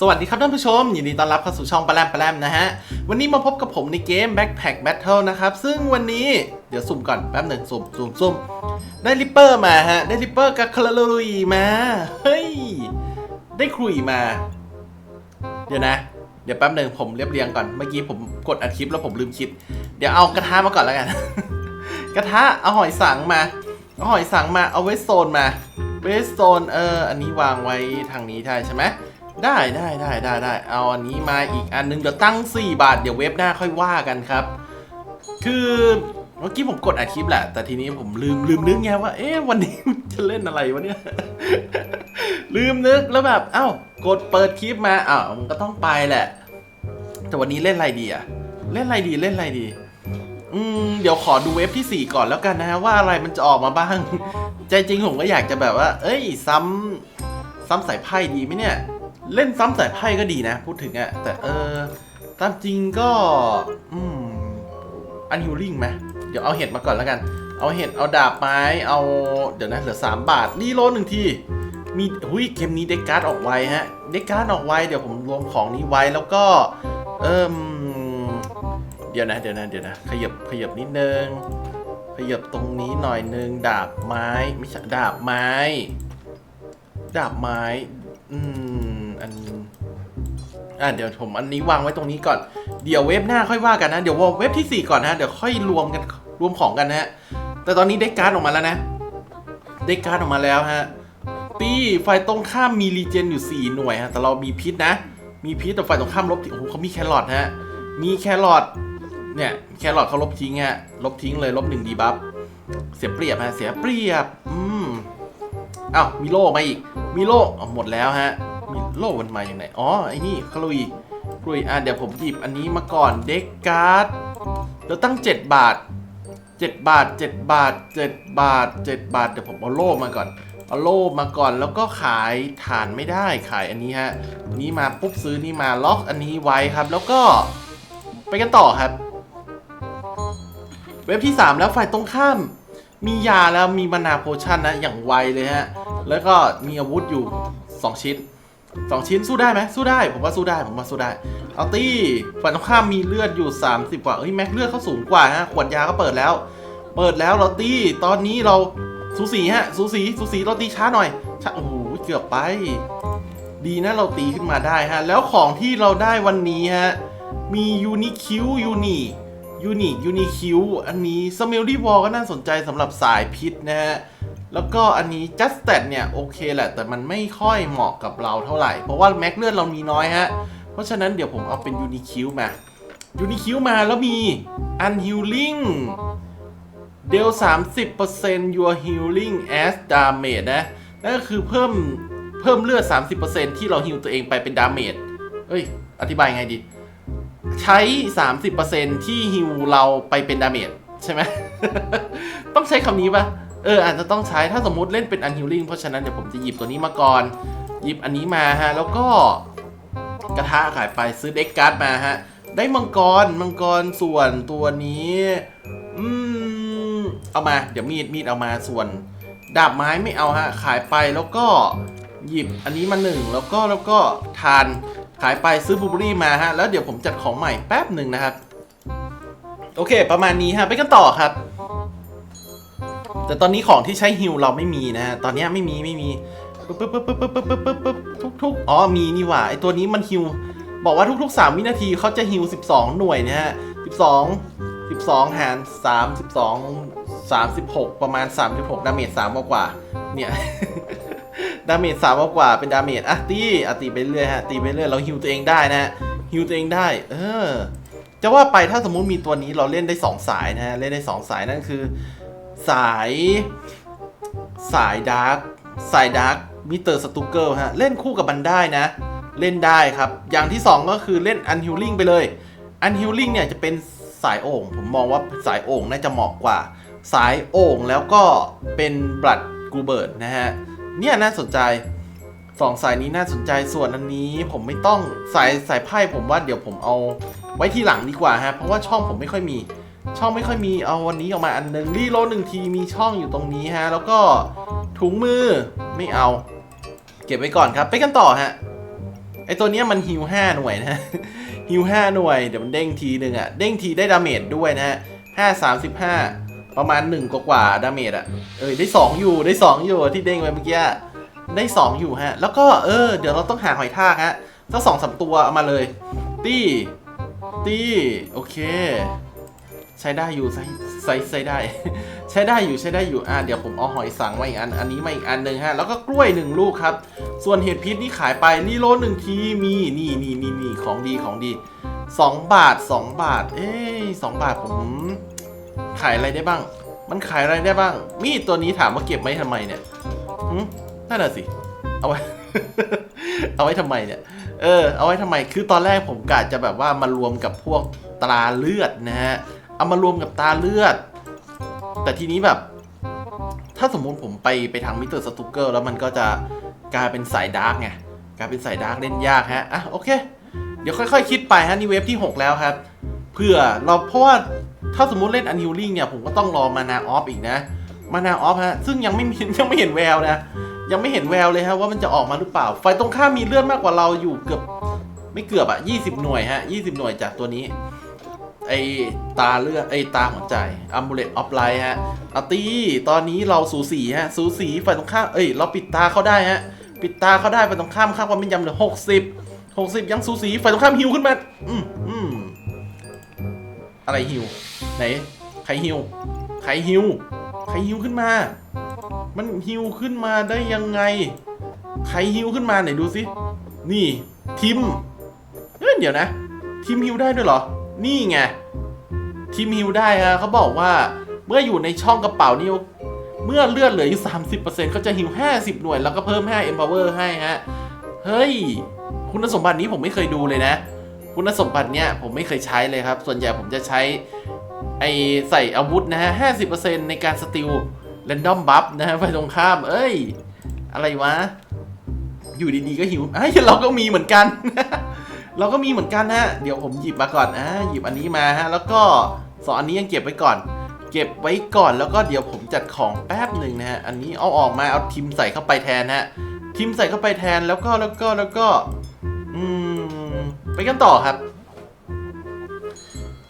สวัสดีครับท่านผู้ชม ยินดีต้อนรับเข้าสู่ช่องปลาแรมปลาแรมนะฮะ วันนี้มาพบกับผมในเกม Backpack Battle นะครับ ซึ่งวันนี้เดี๋ยวสุ่มก่อนแป๊บหนึ่งสุ่มสุ่มสุ่มได้ริปเปอร์มาฮะ ได้ริปเปอร์กับคาราลุยมา เฮ้ย ได้ครุยมา เดี๋ยวนะ เดี๋ยวแป๊บหนึ่งผมเรียบเรียงก่อน เมื่อกี้ผมกดอัดคลิปแล้วผมลืมคิด เดี๋ยวเอากระทะมาก่อนแล้วกัน กระทะเอาหอยสังมาเอาหอยสังมาเอาเวสโซนมา เวสโซนเออ อันนี้วางไว้ทางนี้ได้ใช่ไหม ได้ได้ได้ได้ได้เอาอันนี้มาอีกอันนึงเดี๋ยวตั้ง 4 บาทเดี๋ยวเว็บหน้าค่อยว่ากันครับ คือเมื่อกี้ผมกดอัดคลิปแหละ แต่ทีนี้ผมลืมลืมนึกไงว่า เอ๊ะวันนี้จะเล่นอะไรวะเนี่ย ลืมนึกแล้วแบบ เอ้ากดเปิดคลิปมาอ้าวมันก็ต้องไปแหละ แต่วันนี้เล่นอะไรดีอะเล่นอะไรดีเล่นอะไรดี อืมเดี๋ยวขอดูเว็บที่ 4 ก่อนแล้วกันนะว่าอะไรมันจะออกมาบ้าง ใจจริงผมก็อยากจะแบบว่า เอ้ย ซ้ำซ้ำสายไพ่ดีไหมเนี่ย เล่นซ้ำสายไพ่ก็ดีนะ พูดถึงอะแต่เออ ตามจริงก็ อืมอันฮิลลิ่งไหมเดี๋ยวเอาเห็ดมาก่อนแล้วกัน เอาเห็ดเอาดาบไม้เอาเดี๋ยวนะเหลือ 3 บาทรีโหลหนึ่งทีมีหุยเกมนี้เด็กการ์ดออกไวฮะเด็กการ์ดออกไวเดี๋ยวผมรวมของนี้ไว้แล้วก็เอิมเดี๋ยวนะเดี๋ยวนะเดี๋ยวนะขยับขยับนิดนึงขยับตรงนี้หน่อยนึงดาบไม้ไม่ใช่ดาบไม้ ดาบไม้ อืม อันอะเดี๋ยวผมอันนี้วางไว้ตรงนี้ก่อน เดี๋ยวเว็บหน้าค่อยว่ากันนะ เดี๋ยวเว็บที่ 4 ก่อนนะ เดี๋ยวค่อยรวมกันรวมของกันนะฮะ แต่ตอนนี้เด็กการ์ดออกมาแล้วนะเด็กการ์ดออกมาแล้วฮะ ตีฝ่ายตรงข้ามมีรีเจนอยู่ 4 หน่วยฮะ แต่เรามีพิษนะ มีพิษแต่ฝ่ายตรงข้ามลบทิ้งโอ้โหเขามีแครอทฮะ มีแครอท เนี่ยแครอทเขาลบทิ้งฮะ ลบทิ้งเลยลบหนึ่งดีบัฟ เสียเปรียบฮะ เสียเปรียบ อืมอ้าวมีโล่มาอีก มีโล่หมดแล้วฮะ โล่มันมาอย่างไหน อ๋อ ไอ้นี่คลุยคลุยอะเดี๋ยวผมหยิบอันนี้มาก่อนเด็กการ์ดเดี๋ยวตั้ง 7 บาท 7 บาท 7 บาท 7 บาท 7 บาท เดี๋ยวผมเอาโล่มาก่อน เอาโล่มาก่อนแล้วก็ขายฐานไม่ได้ขายอันนี้ฮะ นี้มาปุ๊บซื้อนี่มาล็อกอันนี้ไว้ครับ แล้วก็ไปกันต่อครับ เว็บที่ 3 แล้วฝ่ายตรงข้ามมียาแล้วมีมานาโพชั่นนะ อย่างไวเลยฮะ แล้วก็มีอาวุธอยู่ 2 ชิ้น 2ชิ้นสู้ได้ไหมสู้ได้ผมว่าสู้ได้ผมว่าสู้ได้เอาตี้ฝ่ายตรงข้ามมีเลือดอยู่ 30 กว่าเอ้ยแม็กเลือดเขาสูงกว่าฮะขวดยาก็เปิดแล้ว เปิดแล้วเราตี้ตอนนี้เราสูสีฮะสูสีสูสีเราตีช้าหน่อยช้าโอ้โหเกือบไป ดีนะเราตีขึ้นมาได้ฮะ แล้วของที่เราได้วันนี้ฮะมียูนิคิวยูนิยูนิยูนิคิวอันนี้สมิลดี้วอลก็น่าสนใจสำหรับสายพิษนะฮะ แล้วก็อันนี้จัส t ตเนี่ย โอเคแหละ แต่มันไม่ค่อยเหมาะกับเราเท่าไหร่ เพราะว่าแม็กเลือดเรามีน้อยฮะ เพราะฉะนั้นเดี๋ยวผมเอาเป็นยูนิคิวมายูนิคิวมาแล้วมีอันฮิลลิ่งเดล30% your healing as damage นะ นั่นก็คือเพิ่มเพิ่มเลือด 30%ที่เราฮิลตัวเองไปเป็นดาเมจเอ้ย อธิบายไงดี ใช้ 30%ที่ฮิลเราไปเป็นดาเมจใช่ไหม ต้องใช้คำนี้ปะ เอออาจจะต้องใช้ถ้าสมมุติเล่นเป็นอันฮิลลิ่งเพราะฉะนั้นเดี๋ยวผมจะหยิบตัวนี้มาก่อน หยิบอันนี้มาฮะ แล้วก็กระทะขายไปซื้อเด็กการ์ดมาฮะ ได้มังกรมังกรส่วนตัวนี้ อืม เอามา เดี๋ยวมีดมีดเอามาส่วน ดาบไม้ไม่เอาฮะ ขายไปแล้วก็หยิบอันนี้มาหนึ่งแล้วก็แล้วก็ทานขายไปซื้อบูเบอรี่มาฮะ แล้วเดี๋ยวผมจัดของใหม่แป๊บหนึ่งนะครับ โอเค ประมาณนี้ฮะ ไปกันต่อครับ แต่ตอนนี้ของที่ใช้ฮิลเราไม่มีนะฮะตอนนี้ไม่มีไม่มีปึ๊บปึ๊บปึ๊บปึ๊บปึ๊บปึ๊บปึ๊บปึ๊บทุกทุกอ๋อมีนี่หว่าไอตัวนี้มันฮิลบอกว่าทุกๆ 3 วินาทีเขาจะฮิล12 หน่วยนะฮะ12 12 หาร 3 12 36 ประมาณ 36 ดาเมจ3กว่ากว่าเนี่ย ดาเมจ3กว่ากว่าเป็นดาเมจอะตีอะตีไปเรื่อยฮะตีไปเรื่อยเราฮิลตัวเองได้นะฮะฮิลตัวเองได้ เออจะว่าไปถ้าสมมุติมีตัวนี้เราเล่นได้ 2 สายนะฮะเล่นได้ 2 สายนั่นคือ สาย สายดาร์กสายดาร์กมิเตอร์สตูเกิลฮะ เล่นคู่กับมันได้นะ เล่นได้ครับ อย่างที่ 2 ก็คือเล่นอันฮิลลิ่งไปเลย อันฮิลลิ่งเนี่ยจะเป็นสายโอ่ง ผมมองว่าสายโอ่งน่าจะเหมาะกว่า สายโอ่งแล้วก็เป็นบลัดกูเบิร์ดนะฮะ เนี่ยน่าสนใจสองสายนี้น่าสนใจส่วนอันนี้ผมไม่ต้องสายสายไพ่ผมว่าเดี๋ยวผมเอาไว้ที่หลังดีกว่าฮะ เพราะว่าช่องผมไม่ค่อยมี ช่องไม่ค่อยมีเอาวันนี้ออกมาอันหนึ่งรีโลหนึ่งทีมีช่องอยู่ตรงนี้ฮะ แล้วก็ถุงมือไม่เอา เก็บไว้ก่อนครับ ไปกันต่อฮะไอตัวเนี้ยมันฮิว5หน่วยนะฮิว5หน่วย เดี๋ยวมันเด้งทีหนึ่งอะเด้งทีได้ดาเมจด้วยนะฮะ5 35ประมาณ1กว่ากว่าดาเมจอะเออได้2องอยู่ได้2องอยู่ที่เด้งไปเมื่อกี้ได้2อยู่ฮะ แล้วก็เออ เดี๋ยวเราต้องหาหอยทากฮะสักสองสามตัวเอามาเลย ตี้ตี้โอเค ใช้ได้อยู่ใช้ใช้ใช้ได้ ใช้ได้อยู่ใช้ได้อยู่อะเดี๋ยวผมเอาหอยสังมาอีกอัน อันนี้มาอีกอันหนึ่งฮะแล้วก็กล้วยหนึ่งลูกครับ ส่วนเห็ดพิษนี่ขายไปรีโลหนึ่งทีมีนี่นี่นี่นี่ของดีของดีสองบาทสองบาท เอ้ยสองบาทผมขายอะไรได้บ้าง มันขายอะไรได้บ้าง มีดตัวนี้ถามว่าเก็บไว้ทำไมเนี่ยหึนั่นน่ะสิ เอาไว้ เอาไว้ทำไมเนี่ย เออ เอาไว้ทำไม คือตอนแรกผมกะจะแบบว่า มารวมกับพวกตราเลือดนะฮะ เอามารวมกับตาเลือด แต่ทีนี้แบบ ถ้าสมมุติผมไปไปทางมิสเตอร์สตูเกอร์แล้วมันก็จะกลายเป็นสายดาร์กไงกลายเป็นสายดาร์กเล่นยากฮะอะโอเค เดี๋ยวค่อยๆคิดไปฮะนี่เวฟที่ 6 แล้วครับเพื่อเราเพราะว่าถ้าสมมุติเล่นอันฮิลลิ่งเนี่ยผมก็ต้องรอมานาออฟอีกนะ มานาออฟฮะซึ่งยังไม่มียังไม่เห็นแววนะยังไม่เห็นแววเลยฮะว่ามันจะออกมาหรือเปล่าไฟตรงข้ามมีเลือดมากกว่าเราอยู่เกือบไม่เกือบอะ20 หน่วยฮะ20 หน่วยจากตัวนี้ ไอตาเลือดไอตาหัวใจอัมบูเลตออฟไลท์ฮะอาตีตอนนี้เราสูสีฮะสูสีฝ่ายตรงข้ามเอ้ยเราปิดตาเขาได้ฮะปิดตาเขาได้ฝ่ายตรงข้ามค่าความเป็นยำเหลือหกสิบหกสิบยังสูสีฝ่ายตรงข้ามฮิวขึ้นมาอืมอืมอะไรฮิวไหนใครฮิวใครฮิวใครฮิวขึ้นมา มันฮิวขึ้นมาได้ยังไง ใครฮิวขึ้นมาไหนดูสิ นี่ ทิมเอ้ยเดี๋ยวนะ ทิมฮิวได้ด้วยเหรอ นี่ไงทิมฮิวได้ฮะเขาบอกว่าเมื่ออยู่ในช่องกระเป๋านี่เมื่อเลือดเหลืออยู่ 30%เขาจะฮิว50 หน่วย แล้วก็เพิ่ม5 empower ให้ฮะ เฮ้ย คุณสมบัตินี้ผมไม่เคยดูเลยนะ คุณสมบัติเนี้ยผมไม่เคยใช้เลยครับ ส่วนใหญ่ผมจะใช้ไอใส่อาวุธนะฮะ 50%ในการสติลแรนดอมบัฟนะฮะไปตรงข้าม เอ้ย อะไรวะ อยู่ดีๆก็หิวไอ้ยเราก็มีเหมือนกัน เราก็มีเหมือนกันฮะ เดี๋ยวผมหยิบมาก่อนอ่าหยิบอันนี้มาฮะ แล้วก็สองอันนี้ยังเก็บไว้ก่อน เก็บไว้ก่อนแล้วก็เดี๋ยวผมจัดของแป๊บหนึ่งนะฮะ อันนี้เอาออกมาเอาทิมใส่เข้าไปแทนฮะ ทิมใส่เข้าไปแทนแล้วก็แล้วก็แล้วก็ อืม ไปกันต่อครับ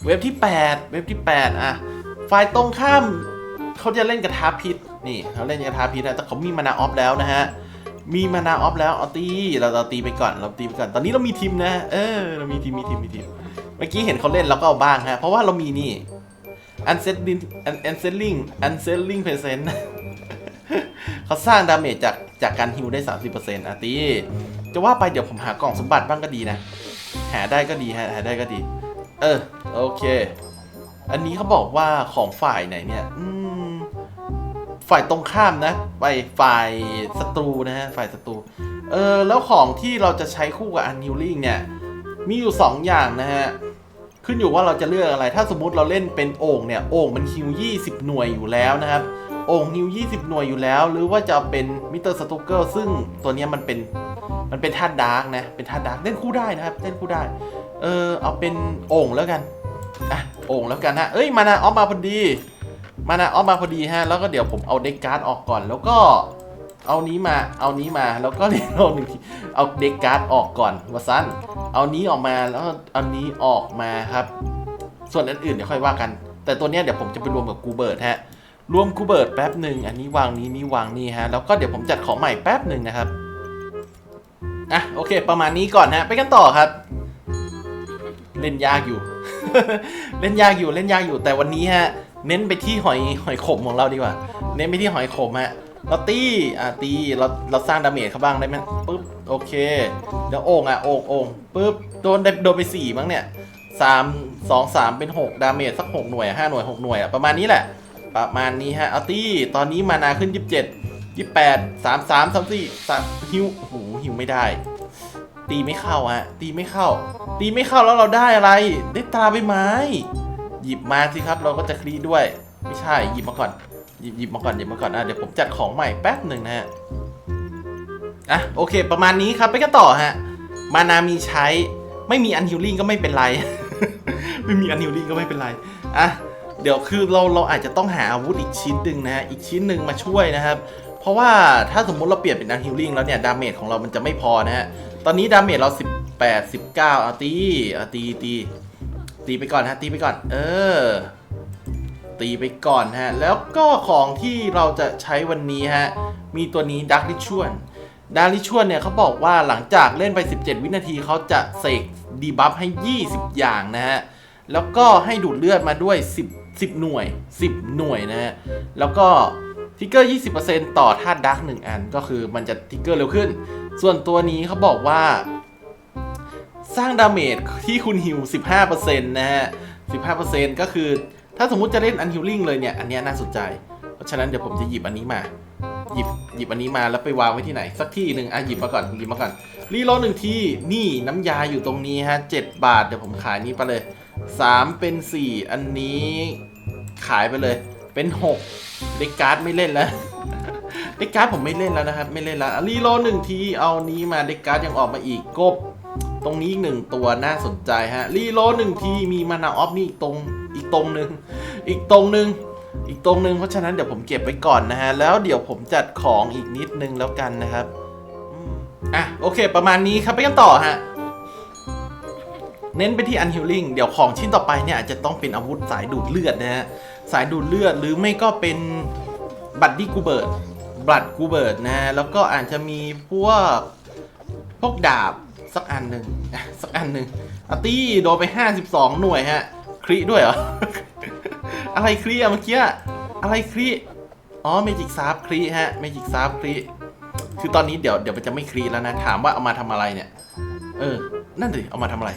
เว็บที่ 8 เว็บที่ 8 อะ ฝ่ายตรงข้ามเขาจะเล่นกระทาพิษ นี่เขาเล่นกระทาพิษนะแต่เขามีมานาออฟแล้วนะฮะ มีมานาออฟแล้วเอาตีเราเราตีไปก่อนเราตีไปก่อน ตอนนี้เรามีทีมนะ เออเรามีทีมมีทีมมีทีมเมื่อกี้เห็นเขาเล่นเราก็เอาบ้างฮะ เพราะว่าเรามีนี่ unsetting unsettling unsettling present เขาสร้างดาเมจจากจากการฮิวได้ 30%อะตีจะว่าไปเดี๋ยวผมหากล่องสมบัติบ้างก็ดีนะ หาได้ก็ดีฮะหาได้ก็ดี เออ โอเค อันนี้เขาบอกว่าของฝ่ายไหนเนี่ย อืม ฝ่ายตรงข้ามนะไปฝ่ายศัตรูนะฮะฝ่ายศัตรูเออแล้วของที่เราจะใช้คู่กับอันนิวลิงเนี่ยมีอยู่ 2 อย่างนะฮะขึ้นอยู่ว่าเราจะเลือกอะไร ถ้าสมมุติเราเล่นเป็นโอ่งเนี่ยโอ่งมันฮิว20 หน่วยอยู่แล้วนะครับโอ่งฮิว20 หน่วยอยู่แล้ว หรือว่าจะเป็นมิสเตอร์สตูเกอร์ซึ่งตัวเนี้ยมันเป็นมันเป็นธาตุดาร์กนะเป็นธาตุดาร์กเล่นคู่ได้นะครับเล่นคู่ได้เออเอาเป็นโอ่งแล้วกันอะโอ่งแล้วกันฮะเอ้ยมานาออฟมาพอดี มานาออฟมาพอดีฮะ แล้วก็เดี๋ยวผมเอาเด็กการ์ดออกก่อน แล้วก็เอานี้มา เอานี้มา แล้วก็เรียนโลหนึ่งทีเอาเด็กการ์ดออกก่อนวาซันเอานี้ออกมา แล้วเอานี้ออกมาครับ ส่วนอันอื่นเดี๋ยวค่อยว่ากัน แต่ตัวเนี้ยเดี๋ยวผมจะไปรวมกับกูเบิร์ดฮะ รวมกูเบิร์ดแป๊บหนึ่ง อันนี้วางนี้นี่วางนี่ฮะ แล้วก็เดี๋ยวผมจัดของใหม่แป๊บหนึ่งนะครับ อะโอเค ประมาณนี้ก่อนฮะ ไปกันต่อครับ เล่นยากอยู่ เล่นยากอยู่ เล่นยากอยู่ แต่วันนี้ฮะ เน้นไปที่หอยหอยขมของเราดีกว่า เน้นไปที่หอยขมฮะเราตีอะตีเราเราสร้างดาเมจเขาบ้างได้ไหมปึ๊บโอเคเดี๋ยวโอ่งอะโอ่งโอ่งปึ๊บโดนโดนไปสี่มั้งเนี่ยสามสองสามเป็นหกดาเมจสักหกหน่วยห้าหน่วยหกหน่วยอะประมาณนี้แหละ ประมาณนี้ฮะเอาตีตอนนี้มานาขึ้นยี่สิบเจ็ดยี่แปดสามสามสามสี่สามฮิวโอ้โหฮิวไม่ได้ ตีไม่เข้าฮะตีไม่เข้า ตีไม่เข้าแล้วเราได้อะไร ได้ตาใบไม้ หยิบมาสิครับ เราก็จะคลีด้วย ไม่ใช่หยิบมาก่อน หยิบหยิบมาก่อนหยิบมาก่อนอะเดี๋ยวผมจัดของใหม่แป๊บหนึ่งนะฮะอะโอเค ประมาณนี้ครับไปกันต่อฮะ มานามีใช้ไม่มีอันฮิลลิ่งก็ไม่เป็นไร ไม่มีอันฮิลลิ่งก็ไม่เป็นไรอะเดี๋ยวคือเราเราอาจจะต้องหาอาวุธอีกชิ้นหนึ่งนะฮะอีกชิ้นหนึ่งมาช่วยนะครับ เพราะว่าถ้าสมมุติเราเปลี่ยนเป็นอันฮิลลิ่งแล้วเนี่ยดาเมจของเรามันจะไม่พอนะฮะตอนนี้ดาเมจเราแปดสิบเก้าเอาตีเอาตีตี ตีไปก่อนฮะ ตีไปก่อน เออ ตีไปก่อนฮะ แล้วก็ของที่เราจะใช้วันนี้ฮะ มีตัวนี้ดักลิชวนดักลิชวนเนี่ยเขาบอกว่าหลังจากเล่นไป 17 วินาทีเขาจะเสกดีบัฟให้ 20 อย่างนะฮะ แล้วก็ให้ดูดเลือดมาด้วย 10 10 หน่วย 10 หน่วยนะฮะ แล้วก็ทิกเกอร์ 20%ต่อธาตุดัก1อัน ก็คือมันจะทิกเกอร์เร็วขึ้น ส่วนตัวนี้เขาบอกว่า สร้างดาเมจที่คุณฮิว 15%นะฮะ 15%ก็คือถ้าสมมุติจะเล่นอันฮิลลิ่งเลยเนี่ย อันนี้น่าสนใจ เพราะฉะนั้นเดี๋ยวผมจะหยิบอันนี้มา หยิบหยิบอันนี้มาแล้วไปวางไว้ที่ไหน สักที่หนึ่งอะหยิบมาก่อนหยิบมาก่อน รีโหลดหนึ่งที่นี่น้ำยาอยู่ตรงนี้ฮะ 7 บาทเดี๋ยวผมขายนี้ไปเลย 3 เป็น 4 อันนี้ขายไปเลย เป็น 6 เด็กการ์ดไม่เล่นแล้วเด็กการ์ดผมไม่เล่นแล้วนะครับ ไม่เล่นแล้วรีโหลดหนึ่งทีเอานี้มาเด็กการ์ดยังออกมาอีกกบ ตรงนี้อีกหนึ่งตัวน่าสนใจฮะรีโหลหนึ่งทีมีมานาออฟนี่อีกตรงอีกตรงหนึ่งอีกตรงหนึ่งอีกตรงหนึ่งเพราะฉะนั้นเดี๋ยวผมเก็บไว้ก่อนนะฮะ แล้วเดี๋ยวผมจัดของอีกนิดนึงแล้วกันนะครับอะโอเค ประมาณนี้ครับไปกันต่อฮะเน้นไปที่ unhealing เดี๋ยวของชิ้นต่อไปเนี่ยอาจจะต้องเป็นอาวุธสายดูดเลือดนะฮะสายดูดเลือดหรือไม่ก็เป็นบัตดี้กูเบิร์ดบัตกูเบิร์ดนะฮะแล้วก็อาจจะมีพวกพวกดาบ สักอันหนึ่งสักอันหนึ่งอาตี้โดนไป 52 หน่วยฮะ คริด้วยเหรอ อะไรคริอะเมื่อกี้ อะไรคริอ๋อเมจิกซาร์ฟคริฮะเมจิกซาร์ฟคริคือตอนนี้เดี๋ยวเดี๋ยวมันจะไม่คริแล้วนะ ถามว่าเอามาทำอะไรเนี่ย เออ นั่นดิเอามาทำอะไร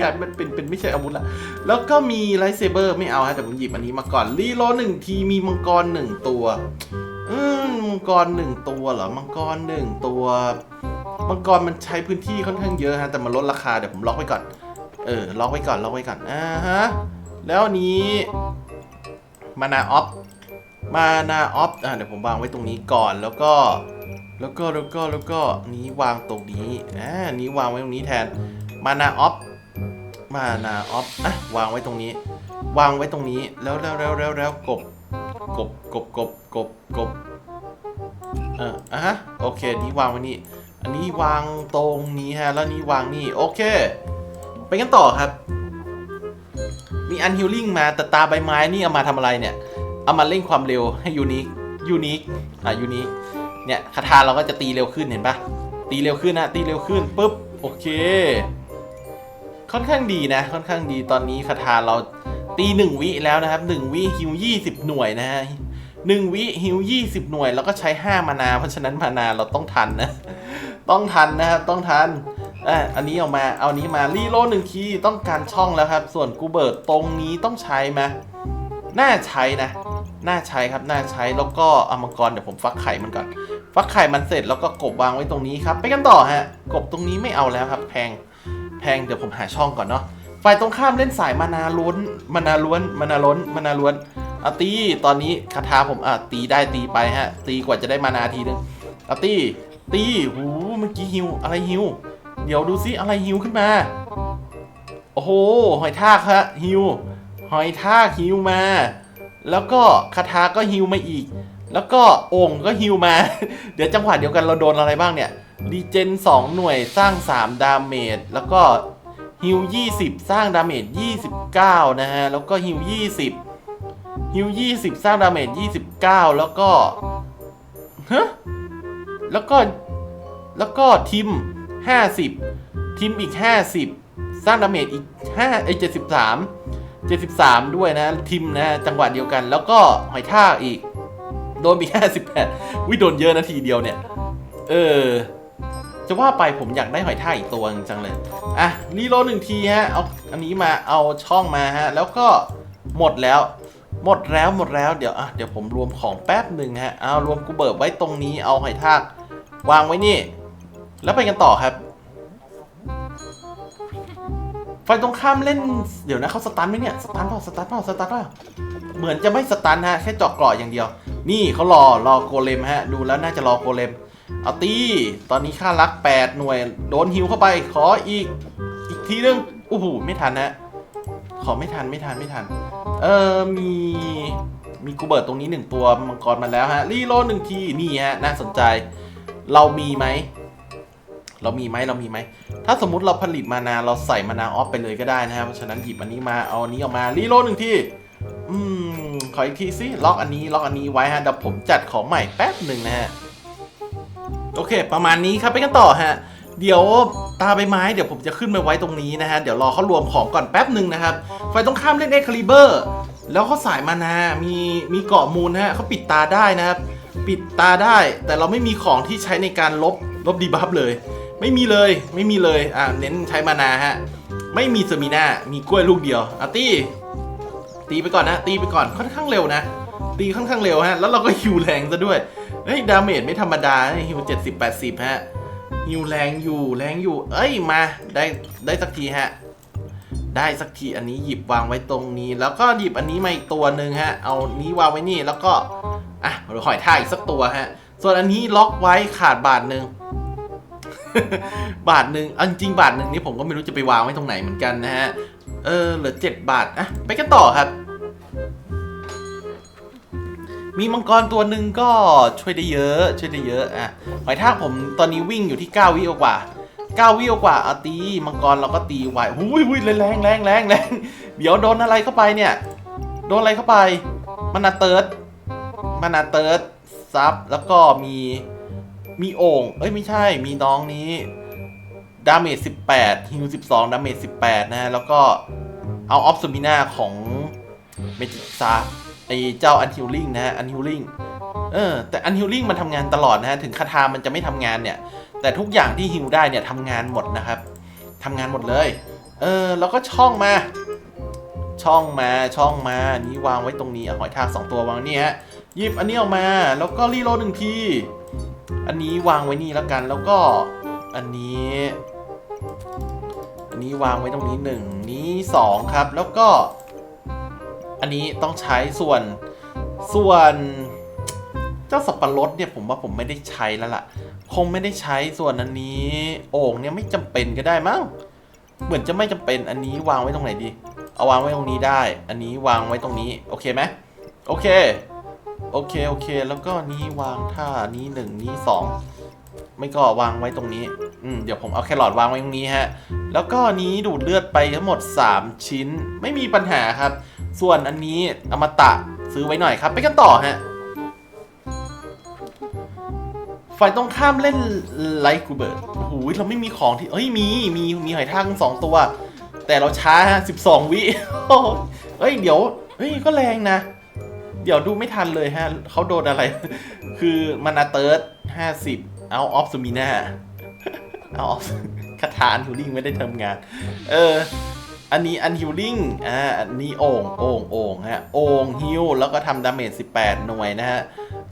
กลายเป็นเป็นเป็นไม่ใช่อาวุธละ แล้วก็มีไลท์เซเบอร์ไม่เอาฮะแต่ผมหยิบอันนี้มาก่อนรีโหลหนึ่งทีมีมังกรหนึ่งตัว อืมมังกรหนึ่งตัวเหรอ มังกรหนึ่งตัว มังกรมันใช้พื้นที่ค่อนข้างเยอะฮะแต่มันลดราคาเดี๋ยวผมล็อกไว้ก่อน เออล็อกไว้ก่อนล็อกไว้ก่อนอ่าฮะแล้วนี้มานาออฟมานาออฟอ่าเดี๋ยวผมวางไว้ตรงนี้ก่อนแล้วก็แล้วก็แล้วก็แล้วก็นี้วางตรงนี้อ่านี้วางไว้ตรงนี้แทนมานาออฟมานาออฟอะวางไว้ตรงนี้ วางไว้ตรงนี้แล้วแล้วแล้วแล้วแล้วกบกบกบกบกบกบเอออะฮะโอเคนี้วางไว้นี่ อันนี้วางตรงนี้ฮะ แล้วนี้วางนี่ โอเค ไปกันต่อครับ มีอันฮิลลิ่งมาแต่ตาใบไม้นี่เอามาทำอะไรเนี่ย เอามาเร่งความเร็วให้ยูนิค ยูนิค อะยูนิค เนี่ยคาถาเราก็จะตีเร็วขึ้นเห็นปะตีเร็วขึ้นนะตีเร็วขึ้นปุ๊บ โอเค ค่อนข้างดีนะ ค่อนข้างดีตอนนี้คาถาเราตีหนึ่งวิแล้วนะครับหนึ่งวิฮิวยี่สิบหน่วยนะฮะหนึ่งวิฮิวยี่สิบหน่วย แล้วก็ใช้ห้ามานา เพราะฉะนั้นมานาเราต้องทันนะ ต้องทันนะครับต้องทันอะอันนี้ออกมาเอานี้มารีโลหนึ่งทีต้องการช่องแล้วครับ ส่วนกูเบิร์ตตรงนี้ต้องใช้ไหมน่าใช้นะ น่าใช้ครับน่าใช้แล้วก็อมังกรเดี๋ยวผมฟักไข่มันก่อน ฟักไข่มันเสร็จแล้วก็กบวางไว้ตรงนี้ครับ ไปกันต่อฮะ กบตรงนี้ไม่เอาแล้วครับ แพงแพงเดี๋ยวผมหาช่องก่อนเนาะฝ่ายตรงข้ามเล่นสายมานาล้นมานาล้วนมานาล้นมานาล้วนอาตีตอนนี้คาถาผมอะตีได้ตีไปฮะ ตีกว่าจะได้มานาทีนึงอาตี ตีหูเมื่อกี้ฮิวอะไรฮิว เดี๋ยวดูซิอะไรฮิวขึ้นมา โอ้โห หอยทากฮะฮิว หอยทากฮิวมา แล้วก็คาถาก็ฮิวมาอีก แล้วก็โอ่งก็ฮิวมา เดี๋ยวจังหวะเดียวกันเราโดนอะไรบ้างเนี่ยดีเจน2 หน่วยสร้าง 3 ดาเมจ แล้วก็ฮิว20 สร้างดาเมจ 29 นะฮะ แล้วก็ฮิว20ฮิว20 สร้างดาเมจ 29 แล้วก็ฮะ แล้วก็แล้วก็ทิม 50 ทิมอีก 50 สร้างดาเมจอีก5ไอ้73 73 ด้วยนะ ทิมนะจังหวะเดียวกัน แล้วก็หอยทากอีก โดนอีก 58วิโดนเยอะนาทีเดียวเนี่ย เออ จะว่าไปผมอยากได้หอยทากอีกตัวหนึงจังเลย อะรีโหลหนึ่งทีฮะ เอาอันนี้มาเอาช่องมาฮะ แล้วก็หมดแล้วหมดแล้วหมดแล้วเดี๋ยวอะเดี๋ยวผมรวมของแป๊บหนึ่งฮะเอารวมกูเบิร์ไว้ตรงนี้เอาหอยทาก วางไว้นี่ แล้วไปกันต่อครับไฟตรงข้ามเล่นเดี๋ยวนะเขาสตันไหมเนี่ยสตันเปล่าสตันเปล่าสตันเปล่าเหมือนจะไม่สตันฮะแค่เจาะเกราะอย่างเดียว นี่เขารอรอโกเลมฮะ ดูแล้วน่าจะรอโกเลมเอาตีตอนนี้ค่ารัก 8 หน่วย โดนฮิวเข้าไป ขออีกอีกทีนึงโอ้โหไม่ทันนะขอไม่ทันไม่ทันไม่ทัน เออมีมีกูเบิร์ตตรงนี้หนึ่งตัวมังกรมาแล้วฮะรีโลหนึ่งทีนี่ฮะน่าสนใจ เรามีไหม เรามีไหมเรามีไหม ถ้าสมมุติเราผลิตมานาเราใส่มานาออฟไปเลยก็ได้นะครับ เพราะฉะนั้นหยิบอันนี้มา เอาอันนี้ออกมา รีโหลดหนึ่งทีอืม ขออีกทีสิล็อกอันนี้ล็อกอันนี้ไว้ฮะ เดี๋ยวผมจัดของใหม่แป๊บหนึ่งนะฮะ โอเค ประมาณนี้ครับไปกันต่อฮะ เดี๋ยวตาใบไม้เดี๋ยวผมจะขึ้นไปไว้ตรงนี้นะฮะ เดี๋ยวรอเขารวมของก่อนแป๊บหนึ่งนะครับ ไฟต้องข้ามเล่นเอ็กคาลิเบอร์ แล้วเขาสายมานา มีมีเกาะมูลฮะเขาปิดตาได้นะครับ ปิดตาได้ แต่เราไม่มีของที่ใช้ในการลบลบดีบัฟเลย ไม่มีเลยไม่มีเลยอ่าเน้นใช้มานาฮะไม่มีเซมิน่ามีกล้วยลูกเดียวอะตีตีไปก่อนนะ ตีไปก่อนค่อนข้างเร็วนะ ตีค่อนข้างเร็วฮะ แล้วเราก็ฮิวแรงซะด้วยเฮ้ยดาเมจไม่ธรรมดาฮิวเจ็ดสิบแปดสิบฮะฮิวแรงอยู่แรงอยู่ เอ้ยมาได้ได้สักทีฮะได้สักทีอันนี้หยิบวางไว้ตรงนี้ แล้วก็หยิบอันนี้มาอีกตัวหนึ่งฮะ เอานี้วางไว้นี่แล้วก็ อะหรือหอยท่ากอีกสักตัวฮะ ส่วนอันนี้ล็อกไว้ขาดบาทหนึ่งบาทหนึ่งเอาจริงบาทหนึ่งนี่ผมก็ไม่รู้จะไปวางไว้ตรงไหนเหมือนกันนะฮะ เออเหลือเจ็ดบาทอะไปกันต่อครับ มีมังกรตัวหนึ่งก็ช่วยได้เยอะช่วยได้เยอะอะหอยทากผมตอนนี้วิ่งอยู่ที่9วิกว่า9วิกว่าอาตีมังกรเราก็ตีไหวหุยหุยแรงแรงแรงแรงแรงเดี๋ยวโดนอะไรเข้าไปเนี่ย โดนอะไรเข้าไป มันนาเติร์ด มันาเติร์ดซับแล้วก็มีมีโอ่งเอ้ยไม่ใช่มีน้องนี้ดาเมจ18ฮิว12ดาเมจ18 นะฮะ แล้วก็เอาออฟซูมิน่าของเมจิซาไอเจ้าอันฮิลลิงนะฮะ อันฮิลลิงเออ แต่อันฮิลลิงมันทำงานตลอดนะฮะ ถึงคาถามันจะไม่ทำงานเนี่ย แต่ทุกอย่างที่ฮิลได้เนี่ยทำงานหมดนะครับทำงานหมดเลย เออ แล้วก็ช่องมา ช่องมาช่องมา นี้วางไว้ตรงนี้อหอยทากสองตัววางนี่ฮะ หยิบอันนี้ออกมาแล้วก็รีโหลดหนึ่งที อันนี้วางไว้นี่แล้วกันแล้วก็อันนี้ อันนี้วางไว้ตรงนี้หนึ่งนี้สองครับ แล้วก็ อันนี้ต้องใช้ส่วนส่วนเจ้าสับปะรดเนี่ยผมว่าผมไม่ได้ใช้แล้วล่ะ คงไม่ได้ใช้ส่วนอันนี้โอ่งเนี่ยไม่จำเป็นก็ได้มั้งเหมือนจะไม่จำเป็นอันนี้วางไว้ตรงไหนดี เอาวางไว้ตรงนี้ได้ อันนี้วางไว้ตรงนี้ โอเคไหมโอเค โอเค โอเค แล้วก็นี้วางท่านี้หนึ่งนี้สองไม่ก็วางไว้ตรงนี้ อืม เดี๋ยวผมเอาแครอทวางไว้ตรงนี้ฮะ แล้วก็นี้ดูดเลือดไปทั้งหมด 3 ชิ้น ไม่มีปัญหาครับ ส่วนอันนี้อมตะซื้อไว้หน่อยครับ ไปกันต่อฮะ ฝ่ายต้องข้ามเล่นไลท์กูเบิร์ดโอ้โหเราไม่มีของที่ เอ้ย มี มี มีหอยทากทั้งสองตัว แต่เราช้าฮะสิบสองวิเฮ้ย เดี๋ยว เฮ้ย ก็แรงนะ เดี๋ยวดูไม่ทันเลยฮะเขาโดนอะไร คือมานาเติร์ดห้าสิบเอาออฟซูมิน่าเอาออฟคาถาอันฮิลลิ่งไม่ได้ทำงาน เออ อันนี้อันฮิลลิ่งอ่าอันนี้โอ่งโอ่งโอ่งฮะโอ่งฮิลแล้วก็ทำดาเมจ18 หน่วยนะฮะ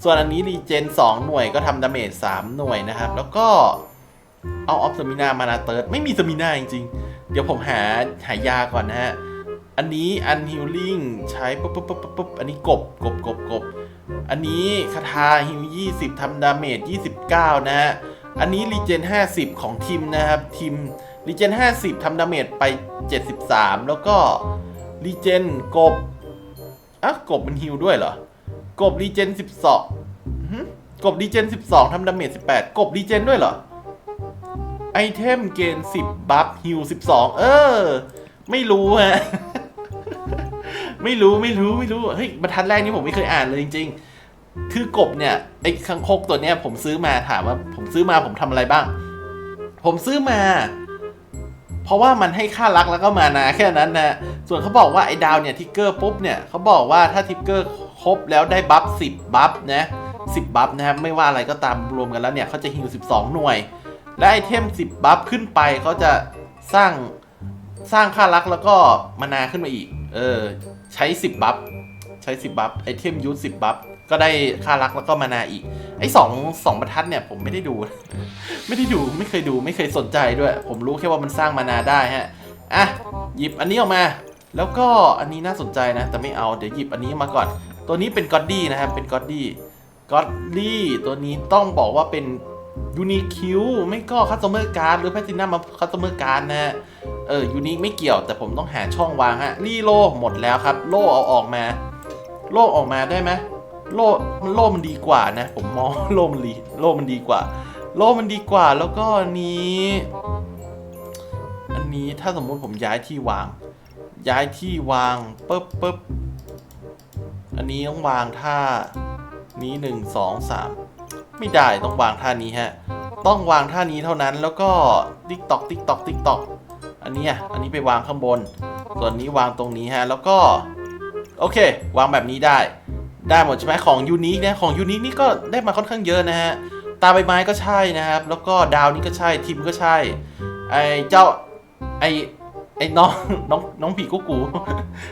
ส่วนอันนี้รีเจน 2 หน่วยก็ทำดาเมจ3 หน่วยนะครับ แล้วก็เอาออฟสมินามานาเติร์ดไม่มีสมินาจริงๆ เดี๋ยวผมหาหายาก่อนนะฮะ อันนี้อันฮิลลิ่งใช้ปุ๊บปุ๊บปุ๊บปุ๊บอันนี้กบกบกบกบอันนี้คาถาฮิล20ทำดาเมจ29นะฮะอันนี้รีเจน50ของทีมนะครับทีมรีเจน50ทำดาเมจไป73แล้วก็รีเจนกบอะกบมันฮิลด้วยเหรอกบรีเจน12หึกบรีเจน 12 ทำดาเมจ 18 กบรีเจนด้วยเหรอ ไอเทมเกณฑ์10 บัฟฮิล12 เออ ไม่รู้ฮะ ไม่รู้ไม่รู้ไม่รู้เฮ้ยบรรทัดแรกนี่ผมไม่เคยอ่านเลยจริง ๆ คือกบเนี่ยไอ้คังคกตัวเนี้ย ผมซื้อมาถามว่า ผมซื้อมาผมทำอะไรบ้าง ผมซื้อมา เพราะว่ามันให้ค่ารักแล้วก็มานาแค่นั้นนะส่วนเขาบอกว่าไอ้ดาวเนี่ยทิกเกอร์ปุ๊บเนี่ยเขาบอกว่าถ้าทิกเกอร์ครบแล้วได้บัฟ10บัฟนะ10บัฟนะครับไม่ว่าอะไรก็ตามรวมกันแล้วเนี่ยเขาจะฮิว12หน่วย และไอเทม10บัฟขึ้นไปเขาจะสร้างสร้างค่ารักแล้วก็มานาขึ้นมาอีก เออ ใช้ 10 บัฟ ใช้ 10 บัฟ ไอเทมยูท10 บัฟ ก็ได้ค่ารักแล้วก็มานาอีก ไอ้สองสองบรรทัดเนี่ยผมไม่ได้ดู ไม่ได้ดูไม่เคยดูไม่เคยสนใจด้วย ผมรู้แค่ว่ามันสร้างมานาได้ฮะ อะ หยิบอันนี้ออกมา แล้วก็อันนี้น่าสนใจนะ แต่ไม่เอาเดี๋ยวหยิบอันนี้มาก่อน ตัวนี้เป็นก็อดดี้นะครับเป็นก็อดดี้ก็อดดี้ตัวนี้ต้องบอกว่าเป็น ยูนิคิวไม่ก็คัสเตอร์การ์ดหรือแพทินัมมาคัสเตอร์การ์ดนะฮะเออยูนิไม่เกี่ยวแต่ผมต้องหาช่องวางฮะรีโลหมดแล้วครับ โลเอาออกมา โลออกมาได้ไหมโลมันโลมันดีกว่านะ ผมมองโลมันดีโลมันดีกว่า โลมันดีกว่าแล้วก็อันนี้ อันนี้ถ้าสมมุติผมย้ายที่วาง ย้ายที่วางปุ๊บปุ๊บอันนี้ต้องวางท่านี้หนึ่งสองสาม ไม่ได้ต้องวางท่านี้ฮะ ต้องวางท่านี้เท่านั้นแล้วก็ติ๊กตอกติ๊กตอกติ๊กตอกอันนี้อะอันนี้ไปวางข้างบน ส่วนนี้วางตรงนี้ฮะ แล้วก็ โอเค วางแบบนี้ได้ ได้หมดใช่ไหมของยูนิคนะของยูนิคนี่ก็ได้มาค่อนข้างเยอะนะฮะ ตาใบไม้ก็ใช่นะครับ แล้วก็ดาวนี่ก็ใช่ทิมก็ใช่ ไอเจ้าไอไอ้น้องน้องน้องผีกุ๊กกู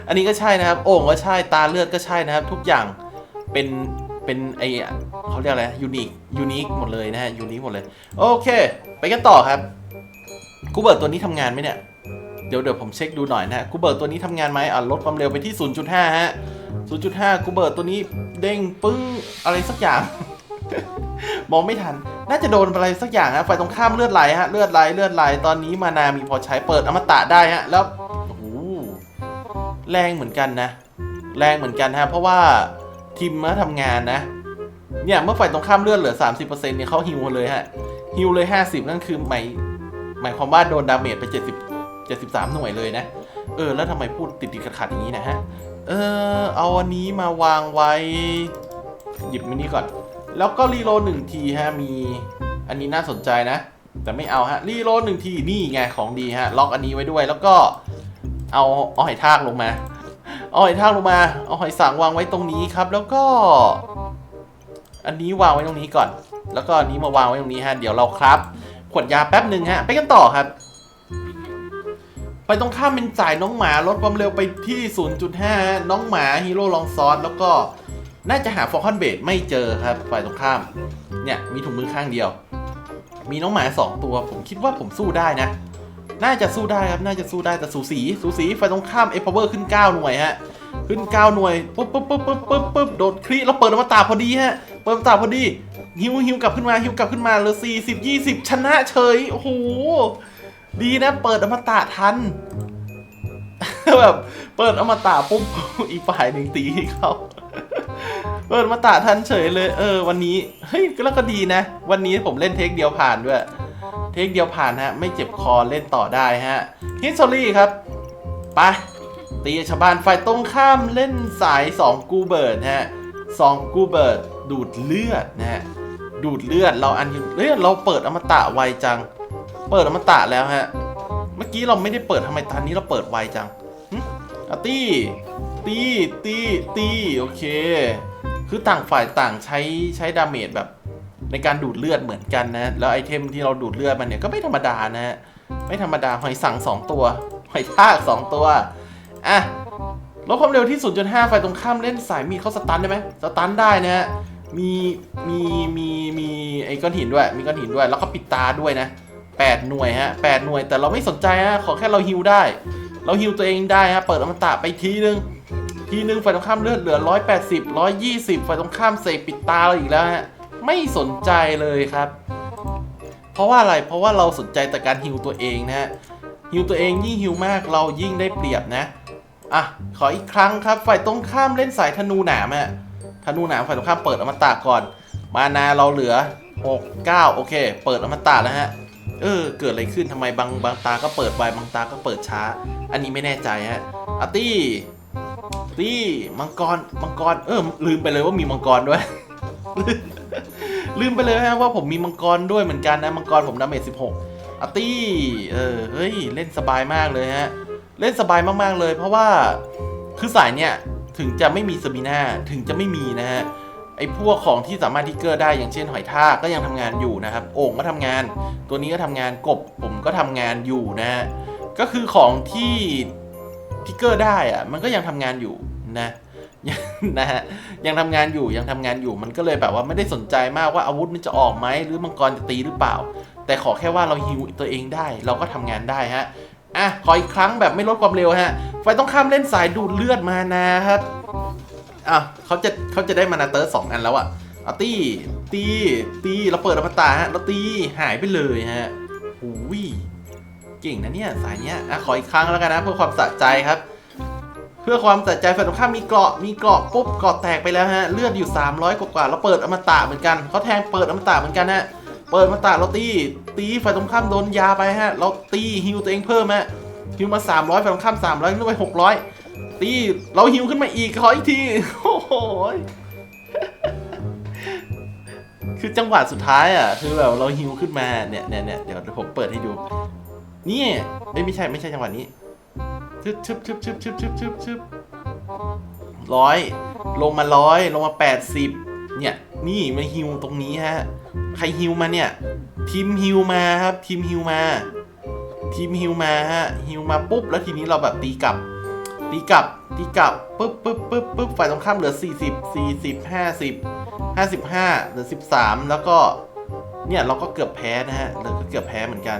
อันนี้ก็ใช่นะครับ โอ่งก็ใช่ ตาเลือดก็ใช่นะครับ ทุกอย่างเป็น เป็นไอเขาเรียกอะไรยูนิคยูนิคหมดเลยนะฮะยูนิคหมดเลย โอเค ไปกันต่อครับกูเบิร์ตตัวนี้ทำงานไหมเนี่ย เดี๋ยวเดี๋ยวผมเช็คดูหน่อยนะฮะกูเบิร์ตตัวนี้ทำงานไหมอะลดความเร็วไปที่ 0.5 ฮะ 0.5กูเบิร์ตตัวนี้เด้งปึ้งอะไรสักอย่าง มองไม่ทัน น่าจะโดนอะไรสักอย่างฮะไฟตรงข้ามเลือดไหลฮะเลือดไหลเลือดไหลตอนนี้มานามีพอใช้เปิดอมตะได้ฮะแล้วโอ้โหแรงเหมือนกันนะ แรงเหมือนกันฮะเพราะว่า ทีมมาทำงานนะ เนี่ยเมื่อไฟตรงข้ามเลือดเหลือ 30%เนี่ยเขาฮิวมาเลยฮะฮิวเลย 50 นั่นคือหมายหมายความว่าโดนดาเมจไป 70 73 หน่วยเลยนะ เออ แล้วทำไมพูดติดติดขัดขัดๆอย่างนี้นะฮะ เออ เอาอันนี้มาวางไว้ หยิบมินิก่อน แล้วก็รีโลหนึ่งทีฮะ มี อันนี้น่าสนใจนะ แต่ไม่เอาฮะ รีโลหนึ่งที นี่ไงของดีฮะ ล็อกอันนี้ไว้ด้วย แล้วก็เอาเอาหอยทากลงมา เอาหอยทากลงมา เอาหอยสังวางไว้ตรงนี้ครับ แล้วก็ อันนี้วางไว้ตรงนี้ก่อน แล้วก็อันนี้มาวางไว้ตรงนี้ฮะ เดี๋ยวเราครับ ขวดยาแป๊บหนึ่งฮะ ไปกันต่อครับ ไปตรงข้ามเป็นจ่ายน้องหมาลดความเร็วไปที่ 0.5 น้องหมาฮีโร่ลองซอสแล้วก็น่าจะหาฟอร์คอนเบดไม่เจอครับฝ่ายตรงข้าม เนี่ยมีถุงมือข้างเดียว มีน้องหมา 2 ตัว ผมคิดว่าผมสู้ได้นะ น่าจะสู้ได้ครับ น่าจะสู้ได้แต่สูสีสูสีฝ่ายตรงข้ามเอพาวเวอร์ขึ้น 9 หน่วยฮะ ขึ้น 9 หน่วยปุ๊บปุ๊บปุ๊บปุ๊บปุ๊บปุ๊บโดดคลีแล้วเปิดอมตะพอดีฮะ เปิดอมตะพอดี ฮิวฮิวกลับขึ้นมาฮิวกลับขึ้นมาเหลือ40 20ชนะเฉย โอ้โห ดีนะ เปิดอมตะทัน แบบเปิดอมตะปุ๊บอีกฝ่ายหนึ่งตีเขา เปิดอมตะทันเฉยเลย เออ วันนี้ เฮ้ย แล้วก็ดีนะ วันนี้ผมเล่นเทคเดียวผ่านด้วย เทคเดียวผ่านฮะ ไม่เจ็บคอเล่นต่อได้ฮะฮิสซอรี่ครับ ไป ตีชาวบ้านฝ่ายตรงข้ามเล่นสาย 2 กูเบิร์ดฮะ2กูเบิร์ดดูดเลือดนะฮะ ดูดเลือดเราอันเลือดเราเปิดอมตะไวจัง เปิดอมตะแล้วฮะ เมื่อกี้เราไม่ได้เปิดทำไมตอนนี้เราเปิดไวจังอตีตีตีตีโอเค คือต่างฝ่ายต่างใช้ใช้ดาเมจแบบในการดูดเลือดเหมือนกันนะ แล้วไอเทมที่เราดูดเลือดมันเนี่ยก็ไม่ธรรมดานะ ไม่ธรรมดาหอยสังสองตัวหอยทากสองตัว อะลดความเร็วที่ 0.5ไฟตรงข้ามเล่นสายมีดเขาสตันได้ไหมสตันได้นะฮะ มี มี มี มีไอ้ก้อนหินด้วย มีก้อนหินด้วย แล้วก็ปิดตาด้วยนะ 8 หน่วยฮะ 8 หน่วย แต่เราไม่สนใจฮะ ขอแค่เราฮิวได้ เราฮิวตัวเองได้ฮะ เปิดอมตะไปทีนึง ทีนึงฝ่ายตรงข้ามเลือดเหลือ 180 120 ฝ่ายตรงข้ามเสกปิดตาเราอีกแล้วฮะ ไม่สนใจเลยครับ เพราะว่าอะไร เพราะว่าเราสนใจแต่การฮิวตัวเองนะฮะ ฮิวตัวเองยิ่งฮิวมากเรายิ่งได้เปรียบนะ อะ ขออีกครั้งครับ ฝ่ายตรงข้ามเล่นสายธนูหนามฮะ ธนูหนามฝ่ายตรงข้ามเปิดอมตะก่อน มานาเราเหลือ 6 9 โอเค เปิดอมตะแล้วฮะเออ เกิดอะไรขึ้นทำไมบางบางตาก็เปิดไวบางตาก็เปิดช้า อันนี้ไม่แน่ใจฮะอาร์ตี้ ตี้มังกรมังกรเออลืมไปเลยว่ามีมังกรด้วย ลืมไปเลยฮะว่าผมมีมังกรด้วยเหมือนกันนะมังกรผมดาเมจ16อาร์ตี้เออเฮ้ยเล่นสบายมากเลยฮะ เล่นสบายมากๆเลย เพราะว่าคือสายเนี่ยถึงจะไม่มีสมิน่าถึงจะไม่มีนะฮะไอ้พวกของที่สามารถทิกเกอร์ได้อย่างเช่นหอยทากก็ยังทำงานอยู่นะครับโอ่งก็ทำงาน ตัวนี้ก็ทำงานกบผมก็ทำงานอยู่นะฮะก็คือของที่ทิกเกอร์ได้อะมันก็ยังทำงานอยู่ นะนะฮะยังทำงานอยู่ยังทำงานอยู่มันก็เลยแบบว่าไม่ได้สนใจมากว่าอาวุธมันจะออกไหมหรือมังกรจะตีหรือเปล่า แต่ขอแค่ว่าเราฮิวตัวเองได้ เราก็ทำงานได้ฮะอะขออีกครั้งแบบไม่ลดความเร็วฮะไฟต้องข้ามเล่นสายดูดเลือดมานะครับอะเขาจะเขาจะได้มานาเตอร์สองอันแล้วอะเอาตีตีตีเราเปิดอมตะฮะเราตีหายไปเลยฮะหูยเก่งนะเนี่ยสายเนี้ยอะขออีกครั้งแล้วกันนะเพื่อความสะใจครับ พื่อความสะใจฝ่ายตรงข้ามมีเกราะมีเกราะปุ๊บเกราะแตกไปแล้วฮะเลือดอยู่ 300 กว่าๆแล้วเปิดอมตะเหมือนกันเขาแทงเปิดอมตะเหมือนกันฮะเปิดมาตาเราตีตีฝ่ายตรงข้ามโดนยาไปฮะเราตีฮิวตัวเองเพิ่มฮะฮิวมา 300ฝ่ายตรงข้าม300ขึ้นไป600 ตีเราฮิวขึ้นมาอีกขออีกทีโอ้โหคือจังหวะสุดท้ายอะคือแบบเราฮิวขึ้นมาเนี่ยเนี่ยเนี่ยเดี๋ยวผมเปิดให้ดูนี่เอ้ยไม่ใช่ไม่ใช่จังหวะนี้ึบชึบชึบชึบชึบชึบชึบชึบร้อยลงมาร้อยลงมาแปดสิบเนี่ย นี่มาฮิวตรงนี้ฮะ ใครฮิวมาเนี่ย ทีมฮิวมาครับ ทีมฮิวมา ทีมฮิวมาฮะฮิวมาปุ๊บแล้วทีนี้เราแบบตีกลับ ตีกลับตีกลับปุ๊บปุ๊บปุ๊บปุ๊บฝ่ายตรงข้ามเหลือ40 40 50 55เหลือ13 แล้วก็เนี่ยเราก็เกือบแพ้นะฮะเราก็เกือบแพ้เหมือนกัน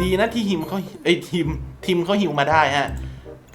ดีนะที่ฮิมเขาไอทีมทีมเขาฮิวมาได้ฮะ